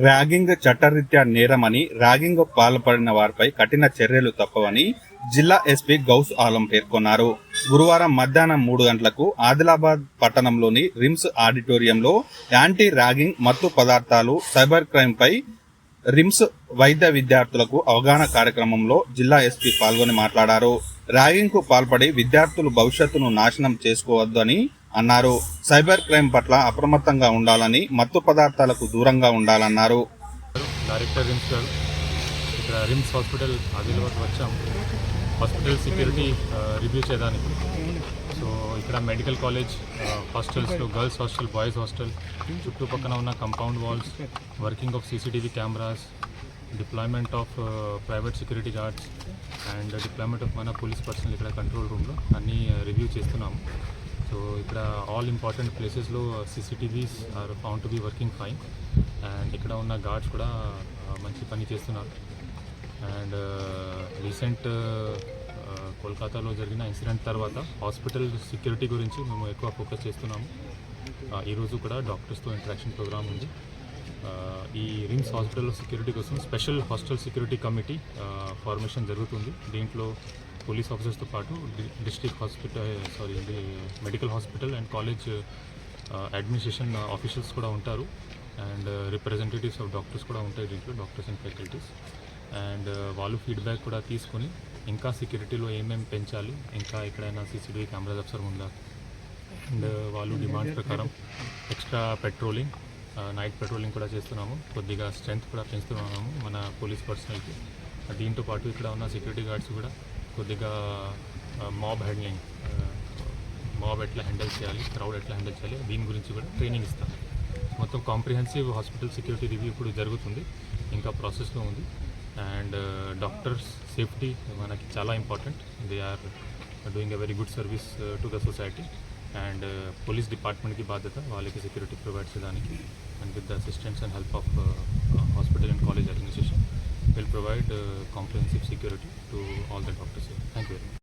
Ragging చట్టరీత్యా నేరమని ragging పాల్పడిన వారిపై కఠిన చర్యలు తప్పవని జిల్లా ఎస్పీ గౌస్ ఆలం పేర్కొన్నారు. గురువారం మధ్యాహ్నం మూడు గంటలకు ఆదిలాబాద్ పట్టణంలోని రిమ్స్ ఆడిటోరియంలో యాంటీ ర్యాగింగ్ మత్తు పదార్థాలు సైబర్ క్రైమ్ పై రిమ్స్ వైద్య విద్యార్థులకు అవగాహన కార్యక్రమంలో జిల్లా ఎస్పీ పాల్గొని మాట్లాడారు. ర్యాగింగ్కు పాల్పడి విద్యార్థులు భవిష్యత్తును నాశనం చేసుకోవద్దని అన్నారు. సైబర్ క్రైమ్ పట్ల అప్రమత్తంగా ఉండాలని మత్తు పదార్థాలకు దూరంగా ఉండాలన్నారు. డైరెక్టర్ రిమ్స్ గారు ఇక్కడ రిమ్స్ హాస్పిటల్ ఆదిలాబాద్ వచ్చాం. హాస్పిటల్ సెక్యూరిటీ రివ్యూ చేయడానికి. సో ఇక్కడ మెడికల్ కాలేజ్ హాస్టల్స్లో గర్ల్స్ హాస్టల్ బాయ్స్ హాస్టల్ చుట్టుపక్కల ఉన్న compound walls working of CCTV cameras deployment of private security guards and deployment of మన పోలీస్ పర్సనల్ ఇక్కడ కంట్రోల్ రూమ్లో అన్నీ రివ్యూ చేస్తున్నాము. ఇక్కడ ఆల్ ఇంపార్టెంట్ ప్లేసెస్లో CCTVs are found to be working fine and ఇక్కడ ఉన్న గార్డ్స్ కూడా మంచి పని చేస్తున్నారు. అండ్ రీసెంట్ కోల్కతాలో జరిగిన ఇన్సిడెంట్ తర్వాత హాస్పిటల్ సెక్యూరిటీ గురించి మేము ఎక్కువ ఫోకస్ చేస్తున్నాము. ఈరోజు కూడా డాక్టర్స్తో ఇంటరాక్షన్ ప్రోగ్రామ్ ఉంది. ఈ రిమ్స్ హాస్పిటల్లో సెక్యూరిటీ కోసం special hostel security committee formation జరుగుతుంది. దీంట్లో పోలీస్ ఆఫీసర్స్తో పాటు డిస్ట్రిక్ట్ హాస్పిటల్ సారీ ఇది medical hospital and college administration officials కూడా ఉంటారు. అండ్ రిప్రజెంటేటివ్స్ ఆఫ్ డాక్టర్స్ కూడా ఉంటాయి దీంట్లో డాక్టర్స్ అండ్ ఫ్యాకల్టీస్. అండ్ వాళ్ళు ఫీడ్బ్యాక్ కూడా తీసుకొని ఇంకా సెక్యూరిటీలో ఏమేమి పెంచాలి ఇంకా ఎక్కడైనా సీసీటీవీ కెమెరాస్ అవసరం ఉందా? అండ్ వాళ్ళు డిమాండ్ ప్రకారం ఎక్స్ట్రా పెట్రోలింగ్ నైట్ పెట్రోలింగ్ కూడా చేస్తున్నాము. కొద్దిగా స్ట్రెంగ్త్ కూడా పెంచుతున్నాము మన పోలీస్ పర్సనల్కి. దీంతో పాటు ఇక్కడ ఉన్న సెక్యూరిటీ గార్డ్స్ కూడా కొద్దిగా మాబ్ హ్యాండ్లింగ్ మాబ్ ఎట్లా హ్యాండిల్ చేయాలి క్రౌడ్ ఎట్లా హ్యాండిల్ చేయాలి దీని గురించి కూడా ట్రైనింగ్ ఇస్తాం. మొత్తం కాంప్రిహెన్సివ్ హాస్పిటల్ సెక్యూరిటీ రివ్యూ ఇప్పుడు జరుగుతుంది ఇంకా ప్రాసెస్లో ఉంది. అండ్ డాక్టర్స్ సేఫ్టీ మనకి చాలా important they are doing a very good service to the society and police డిపార్ట్మెంట్కి బాధ్యత వాళ్ళకి సెక్యూరిటీ ప్రొవైడ్ చేయడానికి. And with the assistance and help of hospital and college administration provide uh, comprehensive security to all the doctors here. Thank you very much.